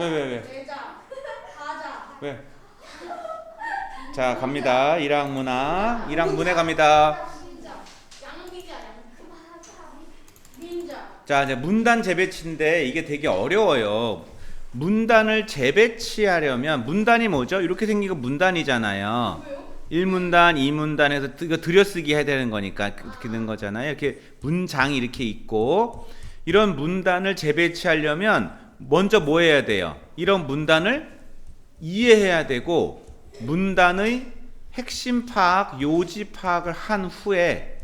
왜, 왜, 왜? 내자, 가자, 왜? 자, 갑니다. 일학문화. 일학문에 갑니다. 신자, 양비자, 양, 민자, 자, 이제 문단 재배치인데 이게 되게 어려워요. 문단을 재배치하려면 문단이 뭐죠? 이렇게 생긴 거 문단이잖아요. 왜요? 1문단, 2문단에서 이거 들여쓰기 해야 되는 거니까 그렇게 된 거잖아요. 이렇게 문장이 이렇게 있고 이런 문단을 재배치하려면 먼저 뭐 해야 돼요? 이런 문단을 이해해야 되고 문단의 핵심 파악, 요지 파악을 한 후에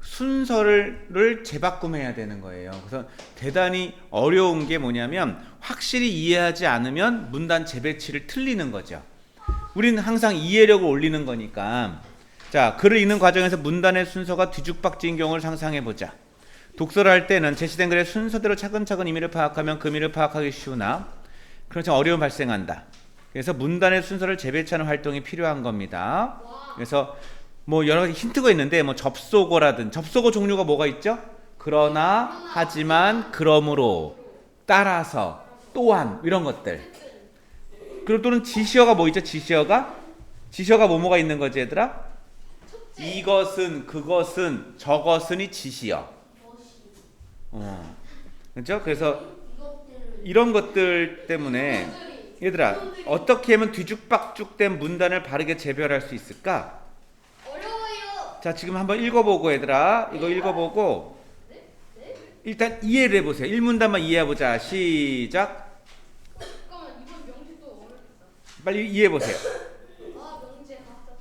순서를 재바꿈해야 되는 거예요. 그래서 대단히 어려운 게 뭐냐면 확실히 이해하지 않으면 문단 재배치를 틀리는 거죠. 우리는 항상 이해력을 올리는 거니까. 자, 글을 읽는 과정에서 문단의 순서가 뒤죽박지인 경우를 상상해 보자. 독서를 할 때는 제시된 글의 순서대로 차근차근 의미를 파악하면 그 의미를 파악하기 쉬우나 그렇지 어려움 발생한다. 그래서 문단의 순서를 재배치하는 활동이 필요한 겁니다. 그래서 뭐 여러 가지 힌트가 있는데 뭐 접속어라든 접속어 종류가 뭐가 있죠? 그러나 하지만 그러므로 따라서 또한 이런 것들. 그리고 또는 지시어가 뭐 있죠? 지시어가 지시어가 뭐뭐가 있는 거지 얘들아? 이것은 그것은 저것은이 지시어. 어. 그렇죠? 그래서 이런 것들 때문에 얘들아 어떻게 하면 뒤죽박죽된 문단을 바르게 재별할 수 있을까? 어려워요. 자 지금 한번 읽어보고 얘들아 이거 읽어보고 일단 이해를 해보세요 1문단만 이해해보자 시작. 빨리 이해해보세요 아 명제 갑자기.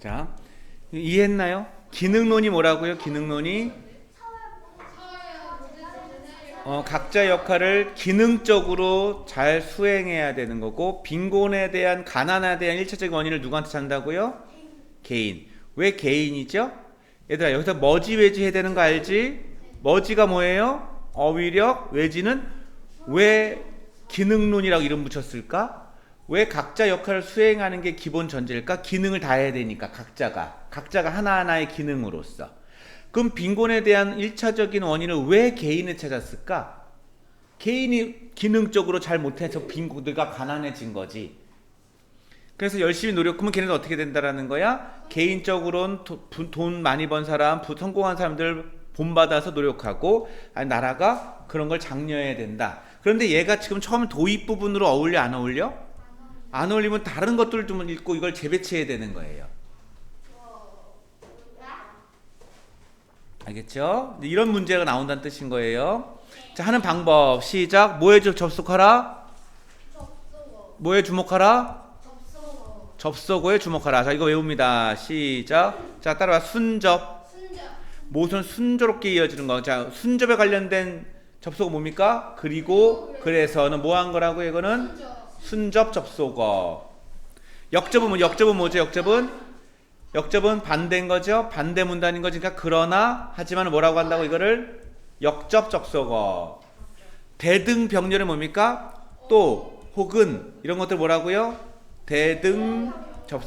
자 이해했나요? 기능론이 뭐라고요? 기능론이 어, 각자 역할을 기능적으로 잘 수행해야 되는 거고 빈곤에 대한 가난에 대한 일차적인 원인을 누구한테 찾는다고요? 개인. 왜 개인이죠? 얘들아 여기서 머지 외지 해야 되는 거 알지? 머지가 뭐예요? 어휘력, 외지는 왜 기능론이라고 이름 붙였을까? 왜 각자 역할을 수행하는 게 기본 전제일까? 기능을 다 해야 되니까 각자가 각자가 하나하나의 기능으로서 그럼 빈곤에 대한 일차적인 원인을 왜 개인을 찾았을까? 개인이 기능적으로 잘 못해서 빈곤들과 가난해진 거지. 그래서 열심히 노력하면 걔네는 어떻게 된다라는 거야? 개인적으로는 도- 부- 돈 많이 번 사람, 부- 성공한 사람들 본받아서 노력하고 아니, 나라가 그런 걸 장려해야 된다. 그런데 얘가 지금 처음 도입 부분으로 어울려 안 어울려? 안 어울리면 다른 것들을 좀 읽고 이걸 재배치해야 되는 거예요. 알겠죠? 이런 문제가 나온다는 뜻인 거예요. 자, 하는 방법. 시작. 뭐에 좀 접속하라? 뭐에 주목하라? 접속어, 접속어에 주목하라. 자, 이거 외웁니다. 시작. 자, 따라와. 순접. 무슨 순조롭게 이어지는 거. 자, 순접에 관련된 접속어 뭡니까? 그리고 그래서는 뭐 한 거라고 이거는 순접 접속어. 역접은 뭐 역접은 뭐죠? 역접은 역접은 반대인 거죠. 반대 문단인 거죠. 그러니까 그러나 하지만 뭐라고 한다고 이거를 역접 접속어. 대등 병렬은 뭡니까? 또 혹은 이런 것들 뭐라고요? 대등 접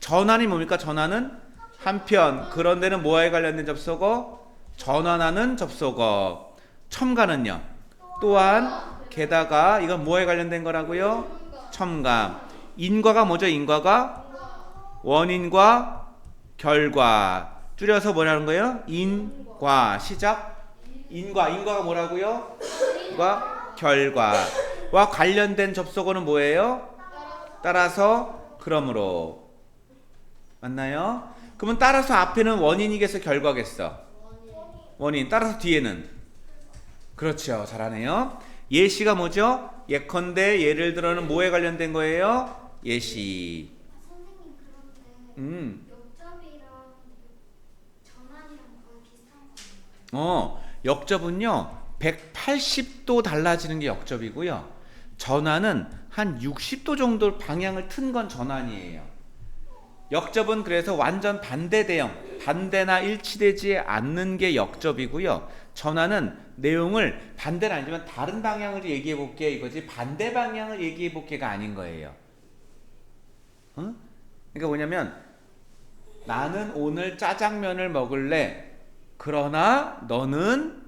전환이 뭡니까? 전환은 한편 그런 데는 뭐에 관련된 접속어? 전환하는 접속어. 첨가는요. 또한 게다가 이건 뭐에 관련된 거라고요? 첨가. 인과가 뭐죠? 인과가 원인과 결과. 줄여서 뭐라는 거예요? 인과. 시작. 인과. 인과가 뭐라고요? 과 결과와 관련된 접속어는 뭐예요? 따라서 그러므로 맞나요? 그러면 따라서 앞에는 원인이겠어 결과겠어? 원인 따라서 뒤에는 그렇죠 잘하네요 예시가 뭐죠? 예컨대 예를 들어는 뭐에 관련된 거예요? 예시 음, 역접이랑 전환이랑 거의 비슷한 거 아닌가요? 어, 역접은요, 180도 달라지는 게 역접이고요. 전환은 한 60도 정도 방향을 튼 건 전환이에요. 역접은 그래서 완전 반대 대형, 반대나 일치되지 않는 게 역접이고요. 전환은 내용을 반대는 아니지만 다른 방향을 얘기해 볼게 이거지 반대 방향을 얘기해 볼게가 아닌 거예요. 응? 그러니까 뭐냐면 나는 오늘 짜장면을 먹을래. 그러나 너는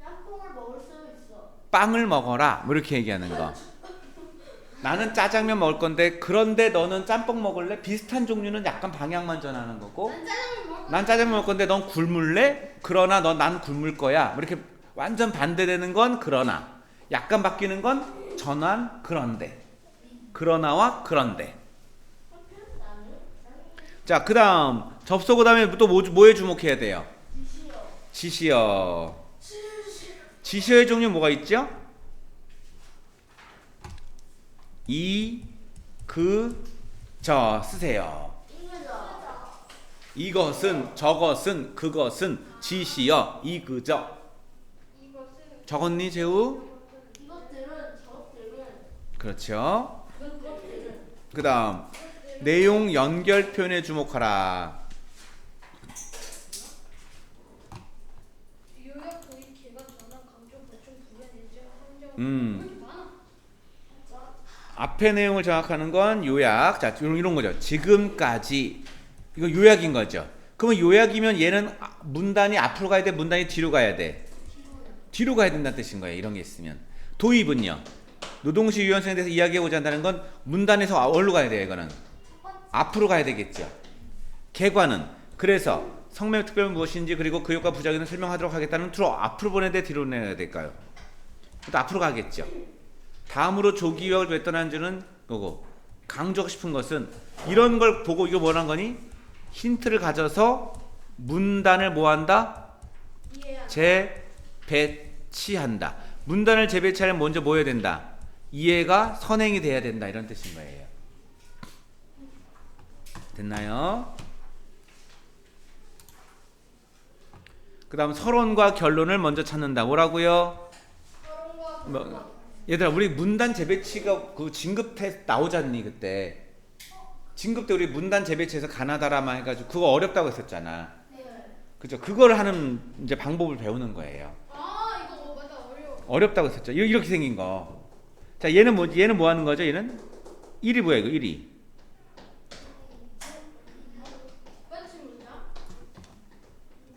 짬뽕을 먹을 수 있어. 빵을 먹어라. 뭐 이렇게 얘기하는 거. 나는 짜장면 먹을 건데 그런데 너는 짬뽕 먹을래? 비슷한 종류는 약간 방향만 전하는 거고 난 짜장면 먹을 난 짜장면 먹을 건데 넌 굶을래? 그러나 넌 난 굶을 거야. 뭐 이렇게 완전 반대되는 건 그러나 약간 바뀌는 건 전환 그런데 그러나와 그런데 자 그 다음 접속 그다음에 또 뭐, 뭐에 주목해야 돼요? 지시어 지시어의 종류 뭐가 있죠? 이, 그, 저 쓰세요. 이것은 저것은 그것은 지시어 이 그저 이것은 적었니 재우? 그렇죠. 그 다음 내용 연결 표현에 주목하라. 음. 앞에 내용을 정확하는 건 요약. 자 이런, 이런 거죠. 지금까지 이거 요약인 거죠. 그러면 요약이면 얘는 아- 문단이 앞으로 가야 돼, 문단이 뒤로 가야 돼. 뒤로 가야 된다는 뜻인 거예요. 이런 게 있으면. 도입은요. 노동시 유연성에 대해서 이야기하고자 한다는 건 문단에서 어디로 가야 돼요, 이거는? 앞으로 가야 되겠죠. 개관은 그래서 성명 특별은 무엇인지 그리고 그 효과 부작용을 설명하도록 하겠다는 투로 앞으로 보내야 돼, 뒤로 내야 될까요? 또 앞으로 가겠죠. 다음으로 조기 유학을 왜 떠난지는 거고 강조하고 싶은 것은 이런 걸 보고 이거 뭐란 거니? 힌트를 가져서 문단을 뭐한다? 재배치한다. 문단을 재배치하려면 먼저 뭐 해야 된다? 이해가 선행이 돼야 된다 이런 뜻인 거예요. 됐나요? 그 다음 서론과 결론을 먼저 찾는다. 뭐라고요? 뭐, 얘들아 우리 문단 재배치가 그 진급 테스트 나오잖니 그때 진급 때 우리 문단 재배치에서 가나다라만 해가지고 그거 어렵다고 했었잖아 네. 그죠 그걸 하는 이제 방법을 배우는 거예요 아 이거 맞아 어려워. 어렵다고 했었죠 이- 이렇게 생긴 거자 얘는 뭐 얘는 뭐 하는 거죠 얘는 1이 뭐야 이거 1이 빠집니다.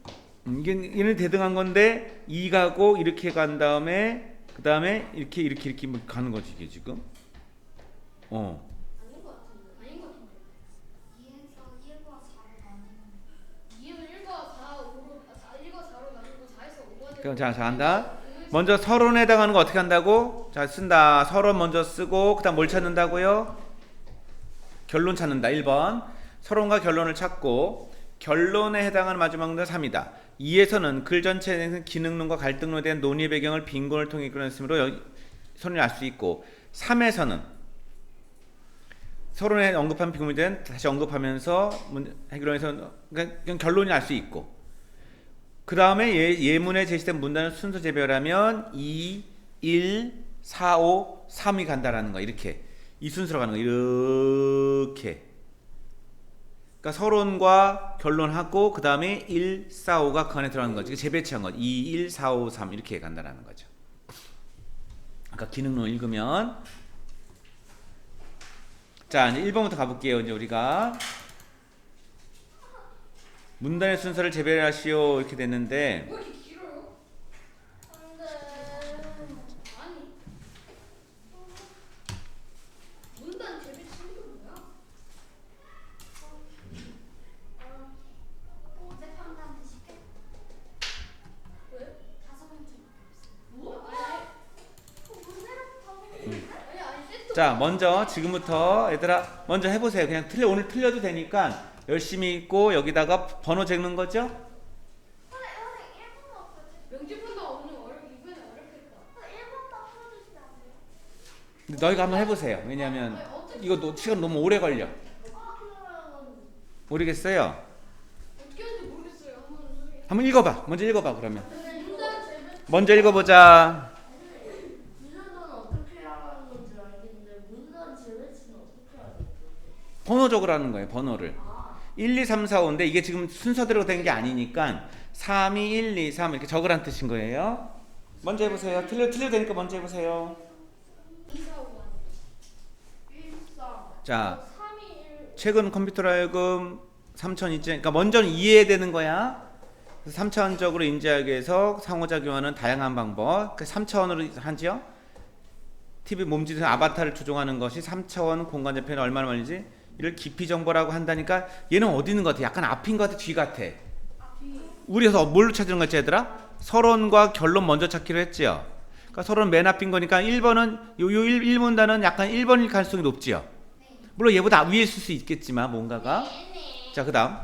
음, 이게 얘는 대등한 건데 2 가고 이렇게 간 다음에 그 다음에 이렇게 이렇게 이렇게 뭐 가는 거지 이게 지금 어 아닌 것 같은데. 아닌 것 같은데. 2에서 1과 4로 나뉘는 2는 1과 4, 5로 4, 1과 4로 나누고 4에서 5가 그럼 자, 자 한다. 먼저 서론에 해당하는 거 어떻게 한다고? 자, 쓴다. 서론 먼저 쓰고 그다음 뭘 찾는다고요? 결론 찾는다. 1번. 서론과 결론을 찾고 결론에 해당하는 마지막 문제 3이다. 2에서는 글 전체에는 기능론과 갈등론에 대한 논의 배경을 빈곤을 통해 이끌어냈으므로 여- 서론이 알수 있고 3에서는 서론에 언급한 비문에 대한 다시 언급하면서 문- 해결론에서 그러니까 그냥 결론이 알 수 있고 그 다음에 예, 예문에 제시된 문단을 순서 재배열하면 2, 1, 4, 5, 3이 간다라는 거 이렇게 이 순서로 가는 거 이렇게 그러니까 서론과 결론하고 그 다음에 1, 4, 5가 그 안에 들어가는 거지. 재배치한 거 2, 1, 4, 5, 3 이렇게 간다라는 거죠. 아까 기능론 읽으면. 자 이제 1번부터 가볼게요. 이제 우리가. 문단의 순서를 재배하시오. 이렇게 됐는데 왜 이렇게 길어요? 안돼. 아니. 문단 재배치는 게 뭐야? 어젯밤 쉽게 왜? 다섯 문제밖에 없어요. 뭐? 아니 아니. 문제라고 아니 아니 세트. 자 먼저 지금부터 얘들아 먼저 해보세요 그냥 틀려 오늘 틀려도 되니까 열심히 읽고 여기다가 번호 적는 거죠 선생 선생 1번도 없어요. 명지분도 오늘 어렵 이번에 어렵겠다. 1번도 풀어주시면 안 돼요? 근데 너희가 한번 해보세요 왜냐면 이거 노- 시간 너무 오래 걸려 모르겠어요. 한번 읽어봐. 먼저 읽어봐 그러면. 먼저 읽어보자. 문단은 어떻게 하라는 건지 알겠는데 문단 재배치는 어떻게 하는 건지. 번호적으로 하는 거예요. 번호를. 아, 1, 2, 3, 4, 5인데 이게 지금 순서대로 된 게 아니니까 3, 2, 1, 2, 3 이렇게 적으란 뜻인 거예요. 먼저 해보세요. 틀려 틀려 되니까 먼저 해보세요. 2, 4, 5 1, 4. 자, 3, 2, 1. 최근 컴퓨터로 하여금 3천 인지 그러니까 먼저는 이해해야 되는 거야. 3차원적으로 인지하기 위해서 상호작용하는 다양한 방법. 그 3차원으로 하지요. TV 몸짓의 아바타를 조종하는 것이 3차원 공간 재편이 얼마나 걸리지? 이를 깊이 정보라고 한다니까 얘는 어디 있는 것 같아? 약간 앞인 것 같아? 뒤 같아? 우리에서 뭘로 찾는 거지 얘들아? 서론과 결론 먼저 찾기로 했지요. 그러니까 서론 맨 앞인 거니까 1번은 요, 요 1, 1문단은 약간 1번일 가능성이 높지요. 물론 얘보다 위에 있을 수 있겠지만 뭔가가 자 그다음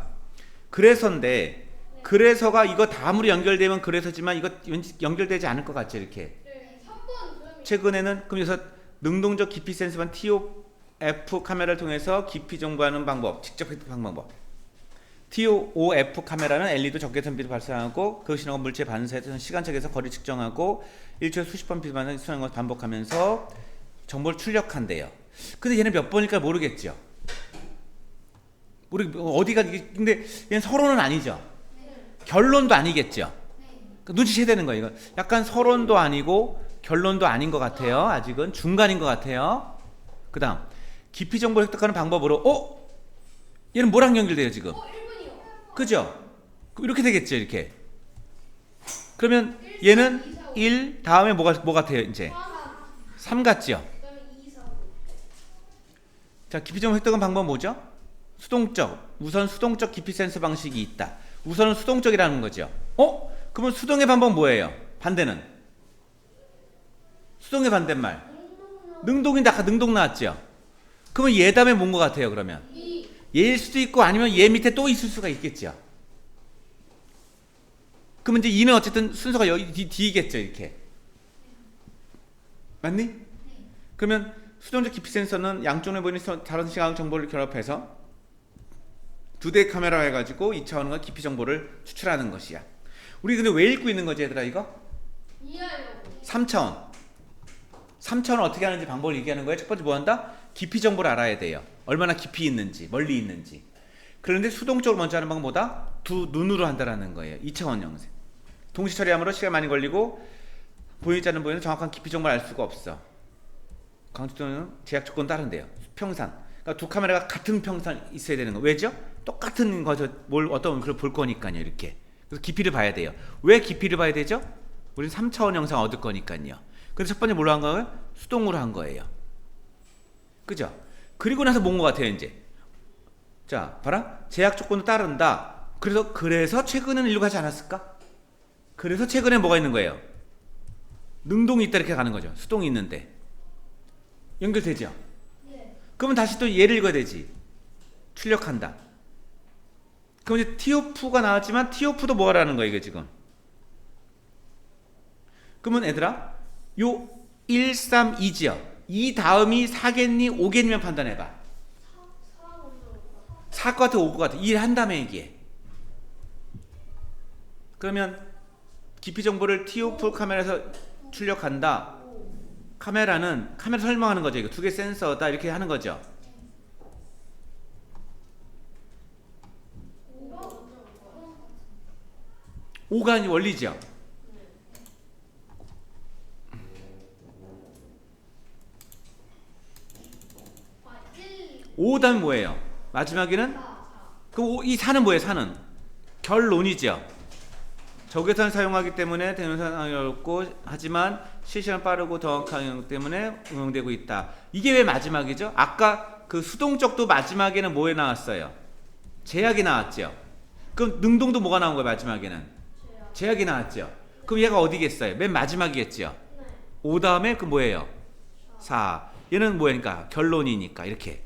그래서인데 그래서가 이거 다음으로 연결되면 그래서지만 이거 왠지 연결되지 않을 것 같죠 이렇게 네. 3번 그다음에 최근에는 그럼 여기서 능동적 깊이 센서만 TOF 카메라를 통해서 깊이 정보하는 방법 직접 획득하는 방법 TOF 카메라는 LED 적개선비를 발사하고 그 신호가 물체 반사해서 시간책에서 거리 측정하고 1초에 수십 번 비반을 수행하는 것을 반복하면서 정보를 출력한대요. 근데 얘는 몇 번일까 모르겠죠. 모르 어디가 근데 얘는 서론은 아니죠. 결론도 아니겠죠. 그 눈치채야 되는 거예요. 이거 약간 서론도 아니고 결론도 아닌 것 같아요. 아직은 중간인 것 같아요. 그다음 깊이 정보를 획득하는 방법으로 어 얘는 뭐랑 연결돼요 지금? 어 1번이요. 그죠? 이렇게 되겠죠 이렇게. 그러면 얘는 1 다음에 뭐가 뭐 같아요 이제 3 같죠? 그다음에 2, 4, 5. 자 깊이 정보 획득한 방법 은 뭐죠? 수동적 우선 수동적 깊이 센서 방식이 있다. 우선은 수동적이라는 거죠. 어? 그러면 수동의 방법은 뭐예요? 반대는 수동의 반대말 능동인데 아까 능동 나왔죠? 그러면 얘 다음에 뭔 것 같아요 그러면? 2. 얘일 수도 있고 아니면 얘 밑에 또 있을 수가 있겠죠. 그러면 이제 이는 어쨌든 순서가 여기 뒤, 뒤겠죠 이렇게. 맞니? 그러면 수동적 깊이 센서는 양쪽에 보이는 서- 다른 시각 정보를 결합해서 두 대의 카메라 해가지고 2차원과 깊이 정보를 추출하는 것이야. 우리 근데 왜 읽고 있는 거지 얘들아 이거? 이해하려고. 3차원. 3차원 어떻게 하는지 방법을 얘기하는 거예요. 첫 번째 뭐 한다? 깊이 정보를 알아야 돼요. 얼마나 깊이 있는지, 멀리 있는지. 그런데 수동적으로 먼저 하는 방법은 뭐다? 두 눈으로 한다라는 거예요. 2차원 영상. 동시 처리함으로 시간 많이 걸리고 보이지 않는 부위는 정확한 깊이 정보를 알 수가 없어. 강조도는 제약 조건 따른대요. 평산. 그러니까 두 카메라가 같은 평산 있어야 되는 거. 왜죠? 똑같은 거저 뭘 어떤 걸볼 거니까요. 이렇게. 그래서 깊이를 봐야 돼요. 왜 깊이를 봐야 되죠? 우리는 3차원 영상 얻을 거니까요. 그래서 첫 번째 뭘로 한 거예요? 수동으로 한 거예요. 그죠? 그리고 나서 뭔 것 같아요, 이제. 자, 봐라. 제약 조건을 따른다. 그래서 그래서 최근에는 일로 가지 않았을까? 그래서 최근에 뭐가 있는 거예요? 능동이 있다 이렇게 가는 거죠. 수동이 있는데. 연결되죠? 네. 그러면 다시 또 얘를 읽어야 되지. 출력한다. 그럼 이제 TOF가 나왔지만 TOF도 뭐라는 거야, 이게 지금. 그러면 얘들아, 요 1, 3, 2지요. 이 다음이 4겠니, 5겠니면 판단해봐. 4 먼저. 4것 같아, 5것 같아. 일한 다음에 얘기해. 그러면 깊이 정보를 TOF 카메라에서 출력한다. 카메라는 카메라 설명하는 거죠. 이거 두 개 센서다 이렇게 하는 거죠. 5가 원리죠. 5다음 뭐예요? 마지막에는 4. 4. 그이 4는 뭐예요? 4는 결론이죠. 적외선을 사용하기 때문에 대면선이 어렵고 하지만 실시간 빠르고 영역 때문에 응용되고 있다. 이게 왜 마지막이죠? 아까 그 수동적도 마지막에는 뭐에 나왔어요? 제약이 나왔죠. 그럼 능동도 뭐가 나온 거예요? 마지막에는 제약. 제약이 나왔죠. 그럼 얘가 어디겠어요? 맨 마지막이겠죠. 네. 5 다음에 그 뭐예요? 4. 얘는 뭐니까 결론이니까 이렇게.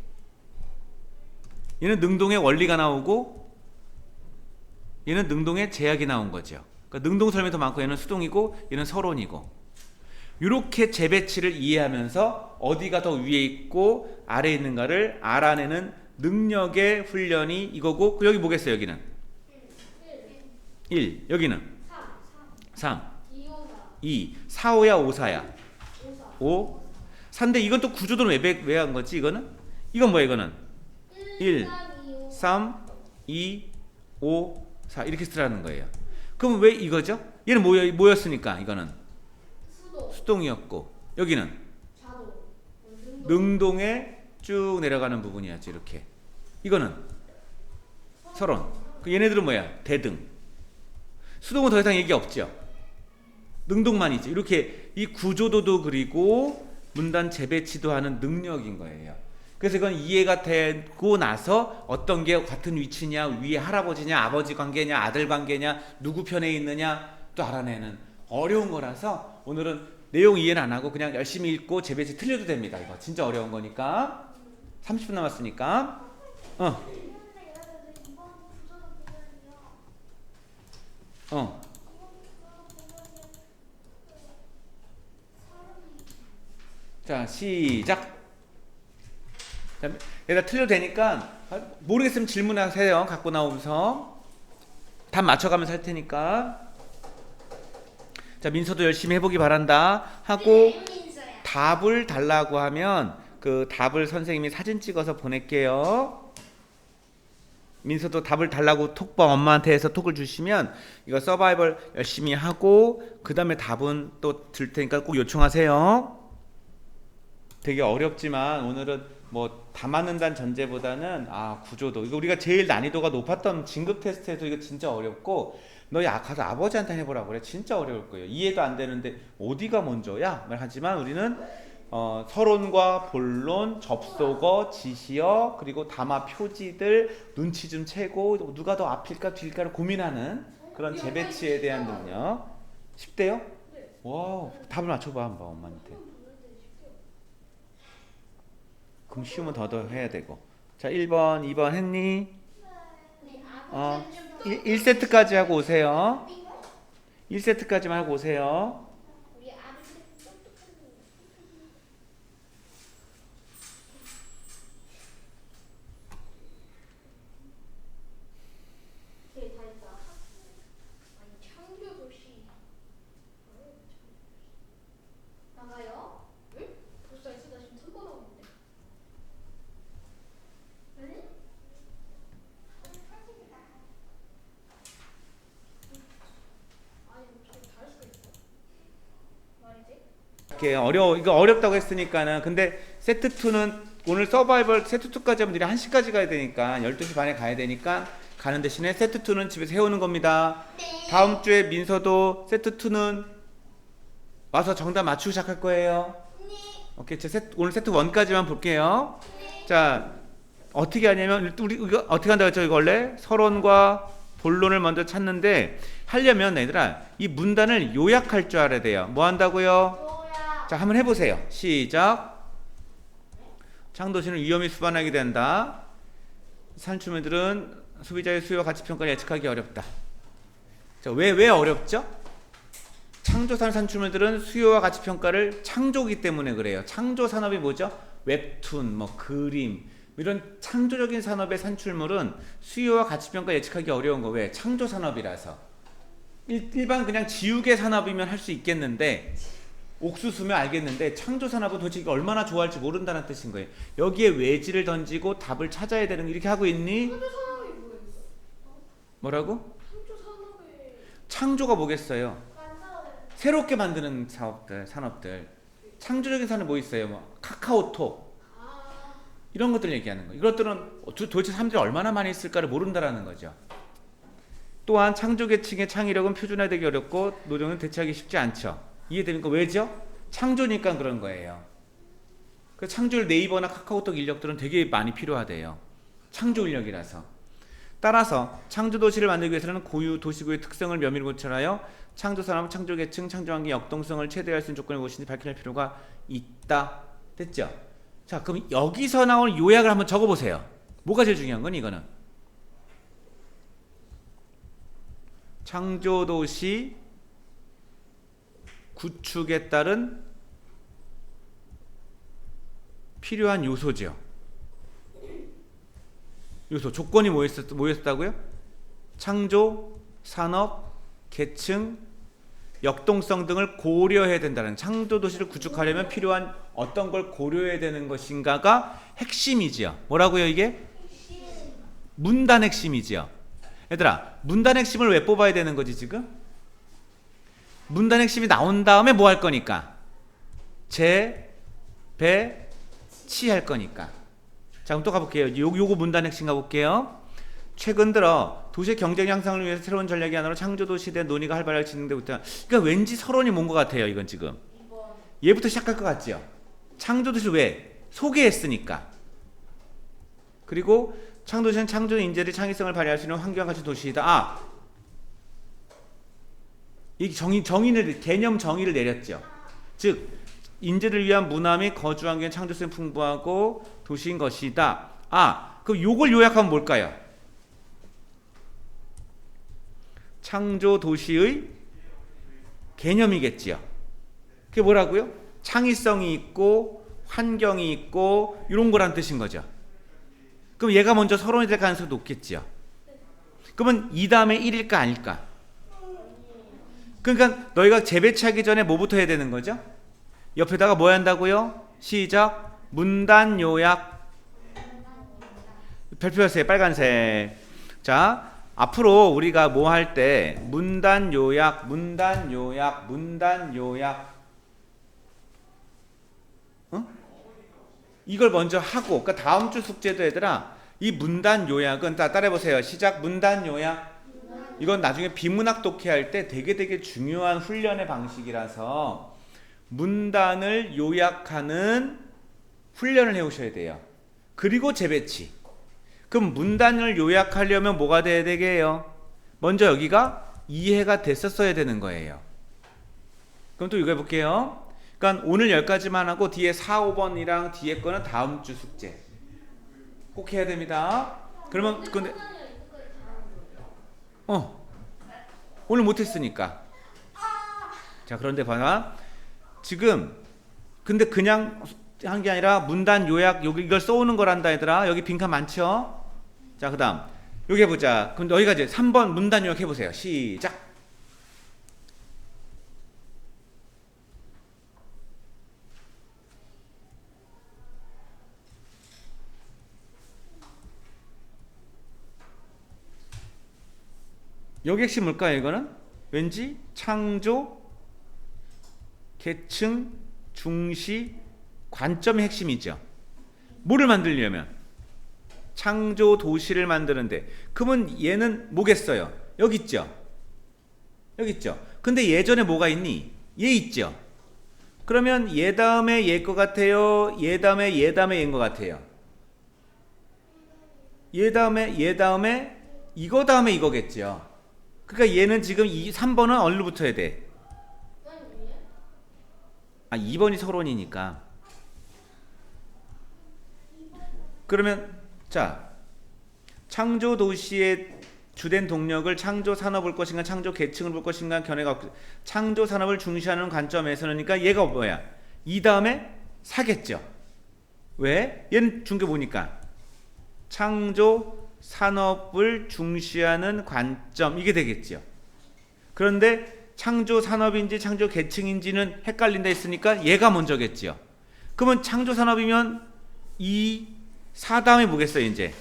얘는 능동의 원리가 나오고 얘는 능동의 제약이 나온 거죠. 그러니까 능동 설명이 더 많고 얘는 수동이고 얘는 서론이고. 이렇게 재배치를 이해하면서 어디가 더 위에 있고 아래에 있는가를 알아내는 능력의 훈련이 이거고 그 여기 뭐겠어요 여기는? 1 여기는? 3 2 4 5야 5 4야? 5 4인데 이건 또 구조도는 왜왜 한 거지 이거는? 이건 뭐야 이거는 1 3 2 5 4 이렇게 쓰라는 거예요. 그럼 왜 이거죠? 얘는 뭐였, 뭐였으니까 이거는. 수도 수동 이었고 여기는 능동에 쭉 내려가는 부분이었지 이렇게. 이거는 서론. 그 얘네들은 뭐야? 대등. 수동은 더 이상 얘기 없죠. 능동만 있죠 이렇게 이 구조도도 그리고 문단 재배치도 하는 능력인 거예요 그래서 이건 이해가 되고 나서 어떤 게 같은 위치냐 위에 할아버지냐 아버지 관계냐 아들 관계냐 누구 편에 있느냐 또 알아내는 어려운 거라서 오늘은 내용 이해는 안 하고 그냥 열심히 읽고 재배치 틀려도 됩니다 이거 진짜 어려운 거니까 30분 남았으니까 어 어. 자, 시작. 자, 얘가 틀려도 되니까 아, 모르겠으면 질문하세요. 갖고 나오면서 답 맞춰가면서 할 테니까. 자, 민서도 열심히 해보기 바란다. 하고 답을 달라고 하면 그 답을 선생님이 사진 찍어서 보낼게요. 민서도 답을 달라고 톡방 엄마한테 해서 톡을 주시면 이거 서바이벌 열심히 하고 그 다음에 답은 또줄 테니까 꼭 요청하세요. 되게 어렵지만 오늘은 뭐다 맞는다는 전제보다는 아 구조도. 이거 우리가 제일 난이도가 높았던 진급 테스트에서 이거 진짜 어렵고 너희 아- 가서 아버지한테 해보라고 그래. 진짜 어려울 거예요. 이해도 안 되는데 어디가 먼저야? 말하지만 우리는 어, 서론과 본론, 접속어, 지시어 그리고 담화 표지들 눈치 좀 채고 누가 더 앞일까 뒤일까를 고민하는 그런 재배치에 대한 능력. 10대요? 와우. 답을 맞춰봐 한번 엄마한테 그럼 쉬우면 더더 해야 되고. 자 1번 2번 했니? 어 1, 1세트까지 하고 오세요. 1세트까지만 하고 오세요 다 했다 아니 창조 도시 나가요? 응? 벌써 있으다 지금 선거 나오는데 아니? 아니 저기 다할 수도 있어 말이지? 이렇게 어려워 이거 어렵다고 했으니까는 근데 세트 2는 오늘 서바이벌 세트 2까지 하면 우리 1시까지 가야 되니까 12시 반에 가야 되니까 가는 대신에 세트 2는 집에서 해오는 겁니다. 다음 주에 민서도 세트 2는 와서 정답 맞추고 시작할 거예요. 오케이, 제 세트, 오늘 세트 1까지만 볼게요. 자, 어떻게 하냐면 우리 이거 어떻게 한다고 했죠? 이거 원래 서론과 본론을 먼저 찾는데 하려면 얘들아 이 문단을 요약할 줄 알아야 돼요. 뭐 한다고요? 자, 한번 해보세요. 시작. 창도시는 위험이 수반하게 된다. 산출물들은 소비자의 수요 가치 평가를 예측하기 어렵다. 자, 왜, 왜 어렵죠? 창조산 산출물들은 수요와 가치 평가를 창조기 때문에 그래요. 창조 산업이 뭐죠? 웹툰, 뭐 그림, 이런 창조적인 산업의 산출물은 수요와 가치 평가 예측하기 어려운 거 왜? 창조 산업이라서. 일, 일반 그냥 지우개 산업이면 할 수 있겠는데 옥수수면 알겠는데 창조 산업은 도대체 이게 얼마나 좋아할지 모른다는 뜻인 거예요. 여기에 외지를 던지고 답을 찾아야 되는 거 이렇게 하고 있니? 창조 산업이 뭐예요? 뭐라고? 창조 창조가 뭐겠어요? 새롭게 만드는 사업들, 산업들. 창조적인 산업 뭐 있어요? 뭐 카카오톡 아 이런 것들 얘기하는 거예요. 이것들은 도- 도대체 사람들이 얼마나 많이 쓸까를 모른다라는 거죠. 또한 창조 계층의 창의력은 표준화되기 어렵고 노동은 대체하기 쉽지 않죠. 이해됩니까? 왜죠? 창조니까 그런 거예요. 그 창조일 네이버나 카카오톡 인력들은 되게 많이 필요하대요. 창조 인력이라서. 따라서 창조 도시를 만들기 위해서는 고유 도시구의 특성을 면밀히 고찰하여 창조 산업, 창조 계층, 창조 환경 역동성을 최대화할 수 있는 조건이 무엇인지 밝힐 필요가 있다. 됐죠? 자, 그럼 여기서 나온 요약을 한번 적어 보세요. 뭐가 제일 중요한 건 이거는 창조 도시 구축에 따른 필요한 요소죠. 요소 조건이 뭐였었, 뭐였다고요? 창조, 산업, 계층, 역동성 등을 고려해야 된다는 창조 도시를 구축하려면 필요한 어떤 걸 고려해야 되는 것인가가 핵심이지요. 뭐라고요 이게? 문단 핵심이지요. 얘들아, 문단 핵심을 왜 뽑아야 되는 거지 지금? 문단 핵심이 나온 다음에 뭐 할 거니까? 재, 배, 치 할 거니까. 자, 그럼 또 가볼게요. 요, 요거 문단 핵심 가볼게요. 최근 들어 도시의 경쟁 향상을 위해서 새로운 전략이 하나로 창조도 시대 논의가 활발하게 진행되고 있다. 그러니까 왠지 서론이 뭔 것 같아요. 이건 지금. 얘부터 시작할 것 같지요. 창조도시 왜? 소개했으니까. 그리고 창조도시는 창조 인재의 창의성을 발휘할 수 있는 환경 가진 도시이다. 아, 이 정의 정의를 개념 정의를 내렸죠. 즉 인재를 위한 문화 및 거주 환경의 창조성이 풍부하고 도시인 것이다. 아, 그 요걸 요약하면 뭘까요? 창조 도시의 개념이겠지요. 그게 뭐라고요? 창의성이 있고 환경이 있고 이런 거란 뜻인 거죠. 그럼 얘가 먼저 서론이 될 가능성이 높겠지요. 그러면 이 다음에 1일까 아닐까? 그러니까 너희가 재배치하기 전에 뭐부터 해야 되는 거죠? 옆에다가 뭐 한다고요? 시작. 문단 요약. 별표하세요. 빨간색. 자, 앞으로 우리가 뭐 할 때 문단 요약, 문단 요약, 문단 요약. 어? 이걸 먼저 하고 그러니까 다음 주 숙제도 얘들아 이 문단 요약은 따 따라해 보세요. 시작. 문단 요약. 이건 나중에 비문학 독해할 때 되게 되게 중요한 훈련의 방식이라서 문단을 요약하는 훈련을 해 오셔야 돼요. 그리고 재배치. 그럼 문단을 요약하려면 뭐가 돼야 되게요? 먼저 여기가 이해가 됐었어야 되는 거예요. 그럼 또 이거 해볼게요. 그러니까 오늘 여기까지만 하고 뒤에 4, 5번이랑 뒤에 거는 다음 주 숙제. 꼭 해야 됩니다. 그러면 근데 어 오늘 못했으니까. 자 그런데 봐라. 지금 근데 그냥 한 게 아니라 문단 요약 여기 이걸 써오는 거란다 얘들아. 여기 빈칸 많죠? 자 그 다음 여기 해보자. 그럼 너희가 이제 3번 문단 요약 해보세요. 시작. 여기 핵심 뭘까요 이거는? 왠지 창조, 계층, 중시, 관점이 핵심이죠. 뭐를 만들려면 창조 도시를 만드는데 그러면 얘는 뭐겠어요? 여기 있죠. 여기 있죠. 근데 예전에 뭐가 있니? 얘 있죠. 그러면 얘 다음에 얘것 같아요. 얘 다음에 얘 다음에 얘인 것 같아요. 얘 다음에 얘 다음에 이거 다음에 이거겠죠. 그러니까 얘는 지금 이 3번은 얼로 붙어야 돼? 아 2번이 서론이니까. 그러면 자 창조 도시의 주된 동력을 창조 산업을 것인가 창조 계층을 볼 것인가 견해가 없- 창조 산업을 중시하는 관점에서는 그러니까 얘가 뭐야? 이 다음에 사겠죠. 왜? 얘는 중계 보니까 창조 산업을 중시하는 관점 이게 되겠죠. 그런데 창조 산업인지 창조 계층인지는 헷갈린다 했으니까 얘가 먼저겠죠. 그러면 창조 산업이면 이4 다음에 뭐겠어요, 이제?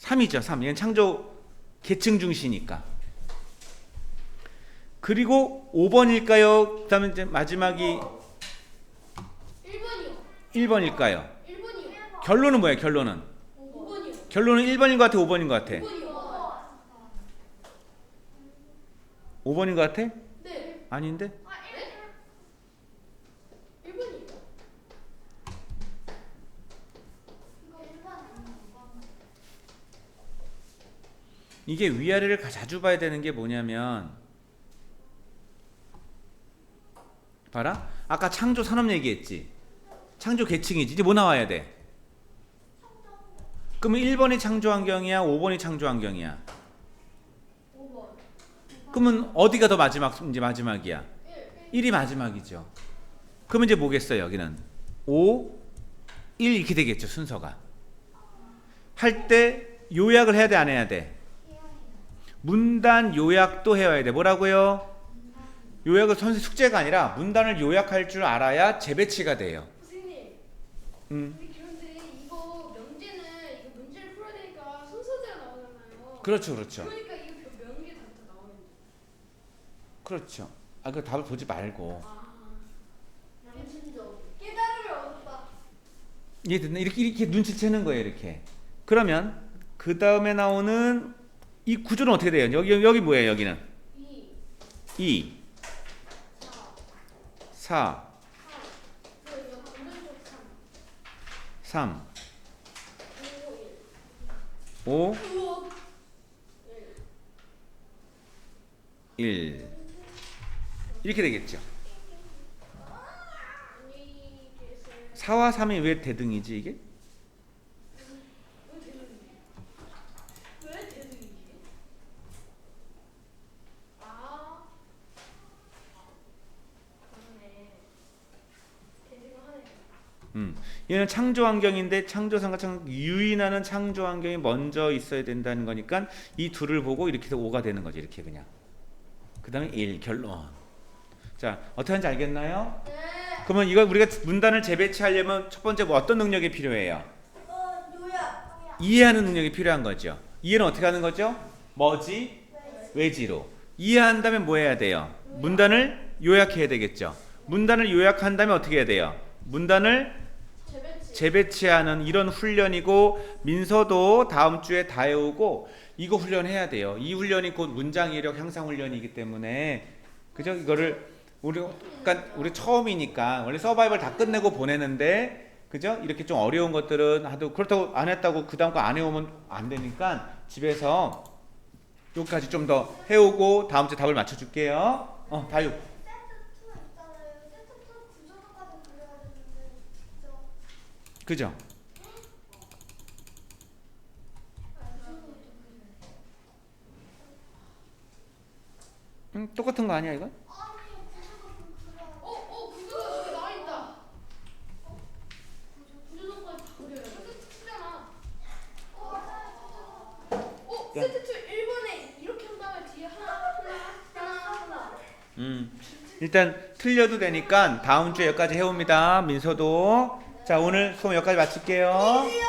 3이죠, 3. 얘는 창조 계층 중시니까. 그리고 5번일까요? 그다음에 이제 마지막이 1번이요. 1번일까요? 1번이요. 결론은 뭐예요? 결론은? 5번이요. 결론은 1번인 것 같아, 5번인 것 같아? 5번이요. 5번인 것 같아? 네. 아닌데? 아, 1? 1번이요. 이게 위아래를 가- 자주 봐야 되는 게 뭐냐면 봐라 아까 창조 산업 얘기했지 창조 계층이지 이제 뭐 나와야 돼 그러면 1번이 창조 환경이야 5번이 창조 환경이야 5번. 그러면 어디가 더 마지막 이제 마지막이야 1. 1이 마지막이죠 그러면 이제 뭐겠어요 여기는 5 1 이렇게 되겠죠 순서가 할 때 요약을 해야 돼 안 해야 돼? 문단 요약도 해야 돼. 뭐라고요? 요약은 선생 숙제가 아니라 문단을 요약할 줄 알아야 재배치가 돼요. 선생님. 음. 우리 그런데 이거 명제는 이거 문제를 풀어야 되니까 순서대로 나오잖아요. 그렇죠, 그렇죠. 그러니까 이거 명제 답다 나오는 거. 그렇죠. 아, 그 답을 보지 말고. 아. 양심적. 깨달음을 얻었다. 이해됐나? 이렇게 이렇게 눈치채는 거예요, 이렇게. 그러면 그 다음에 나오는 이 구조는 어떻게 돼요? 여기 여기 뭐예요? 여기는 2, 2, 4, 4, 8. 그 이거 반대쪽 3, 3, 5, 1. 5, 우와. 1 이렇게 되겠죠. 안녕히 계세요. 4와 3이 왜 대등이지 이게? 음. 얘는 창조 환경인데 창조 상가창 유인하는 창조 환경이 먼저 있어야 된다는 거니까 이 둘을 보고 이렇게 해서 5가 되는 거죠. 이렇게 그냥. 그다음에 1 결론. 자, 어떻게 하는지 알겠나요? 네. 그러면 이걸 우리가 문단을 재배치하려면 첫 번째 뭐 어떤 능력이 필요해요? 어, 요약. 이해하는 능력이 필요한 거죠. 이해는 어떻게 하는 거죠? 뭐지? 외지 로. 이해한 다음에 뭐 해야 돼요? 문단을 요약해야 되겠죠. 문단을 요약한 다음에 어떻게 해야 돼요? 문단을 재배치. 재배치하는 이런 훈련이고 민서도 다음 주에 다 해오고 이거 훈련해야 돼요. 이 훈련이 곧 문장 이력 향상 훈련이기 때문에 그죠? 이거를 우리 그러니까 우리 처음이니까 원래 서바이벌 다 끝내고 보내는데 그죠? 이렇게 좀 어려운 것들은 하도 그렇다고 안 했다고 그 다음 거 안 해오면 안 되니까 집에서 여기까지 좀 더 해오고 다음 주에 답을 맞춰줄게요. 어, 다유. 세트 2 있잖아요. 세트 2 구조도까지 그려야 되는데. 그죠? 그죠? 음, 똑같은 거 아니야 이건? 아니, 구조도 그려야 어, 어, 구조가 저기 나와 있다. 구조도까지 다 그려 야 돼. 쓰잖아. 어, 맞아요. 어, 야. 세트 2 1번에 이렇게 한 다음에 뒤에 하나, 하나, 하나, 하나. 음. 일단 틀려도 되니까 다음 주에 여기까지 해옵니다. 민서도. 자, 오늘 수업 여기까지 마칠게요.